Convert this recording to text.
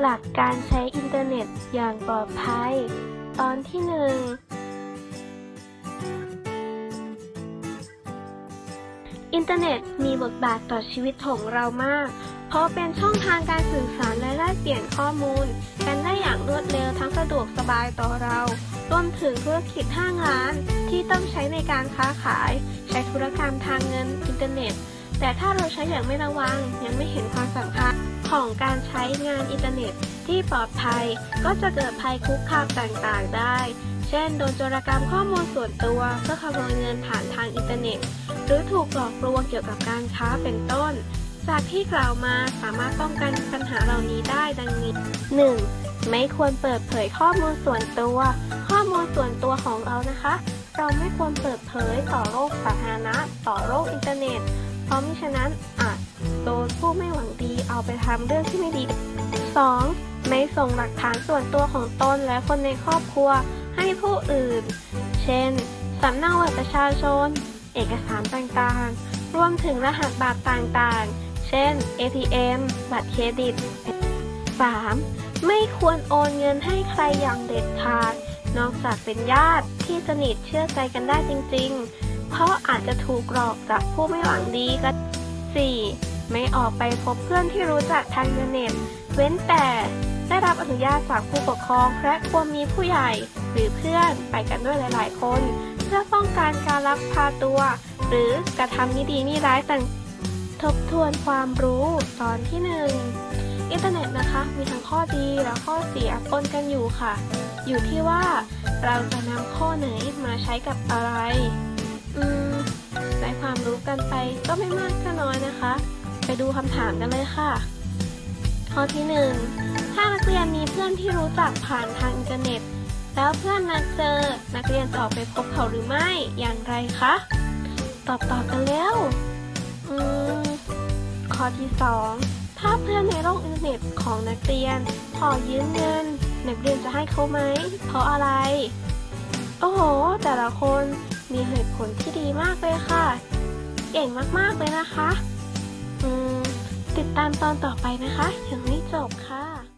หลักการใช้อินเทอร์เน็ตอย่างปลอดภัย ตอนที่หนึ่งอินเทอร์เน็ตมีบทบาทต่อชีวิตของเรามาก เพราะเป็นช่องทางการสื่อสารและแลกเปลี่ยนข้อมูล กันได้อย่างรวดเร็วทั้งสะดวกสบายต่อเรา รวมถึงธุรกิจห้างร้านที่ต้องใช้ในการค้าขาย ใช้ธุรกรรมทางเงินอินเทอร์เน็ต แต่ถ้าเราใช้อย่างไม่ระวังยังไม่เห็นความสำคัญ ของการใช้งานอินเทอร์เน็ตที่ปลอดภัย ก็จะเกิดภัยคุกคามต่างๆ ได้ เช่น โดนโจรกรรมข้อมูลส่วนตัวเพื่อขโมยเงินผ่านทางอินเทอร์เน็ต หรือถูกหลอกลวงเกี่ยวกับการค้าเป็นต้น จากที่กล่าวมาสามารถป้องกันปัญหาเหล่านี้ได้ดังนี้ 1. ไม่ควรเปิดเผยข้อมูลส่วนตัว ข้อมูลส่วนตัวของเรานะคะ เราไม่ควรเปิดเผยต่อโลกสาธารณะ ต่อโลกอินเทอร์เน็ต เพราะมิฉะนั้น ไปทำเรื่องที่ไม่ดี 2. ไม่ส่งหลักฐานส่วนตัวของตนและคนในครอบครัวให้ผู้อื่น เช่น สำเนาบัตรประชาชน เอกสารต่างๆ รวมถึงรหัสบัตรต่างๆ เช่น ATM บัตรเครดิต 3. ไม่ควรโอนเงินให้ใครอย่างเด็ดขาด นอกจากเป็นญาติที่สนิทเชื่อใจกันได้จริง ๆ เพราะอาจจะถูกหลอกจากผู้ไม่หวังดีก็ 4. ไม่ออกไปพบเพื่อนที่รู้จักทางอินเทอร์เน็ต เว้นแต่ได้รับอนุญาตจากผู้ปกครองและควรมีผู้ใหญ่ หรือเพื่อนไปกันด้วยหลาย ๆ คน เพื่อป้องกันการลักพาตัว หรือกระทำมิดีมิร้ายต่างทบทวนความรู้ตอนที่หนึ่งอินเทอร์เน็ตนะคะมีทั้งข้อดีและข้อเสียปนกันอยู่ค่ะ อยู่ที่ว่าเราจะนำข้อไหนมาใช้กับอะไร อืมได้ความรู้กันไปก็ไม่มากก็น้อยนะคะ ไปดูคำถามกันเลยค่ะ ข้อที่หนึ่งถ้านักเรียนมีเพื่อนที่รู้จักผ่านทางอินเทอร์เน็ต แล้วเพื่อนนัดเจอ นักเรียนจะออกไปพบเขาหรือไม่ อย่างไรคะ ตอบตอบกันแล้วอืมข้อที่สองถ้าเพื่อนในโลกอินเทอร์เน็ตของนักเรียนขอยืมเงิน นักเรียนจะให้เขาไหม เพราะอะไร โอ้โห แต่ละคนมีเหตุผลที่ดีมากเลยค่ะ เก่งมากๆเลยนะคะ ติดตามตอนต่อไปนะคะ ยังไม่จบค่ะ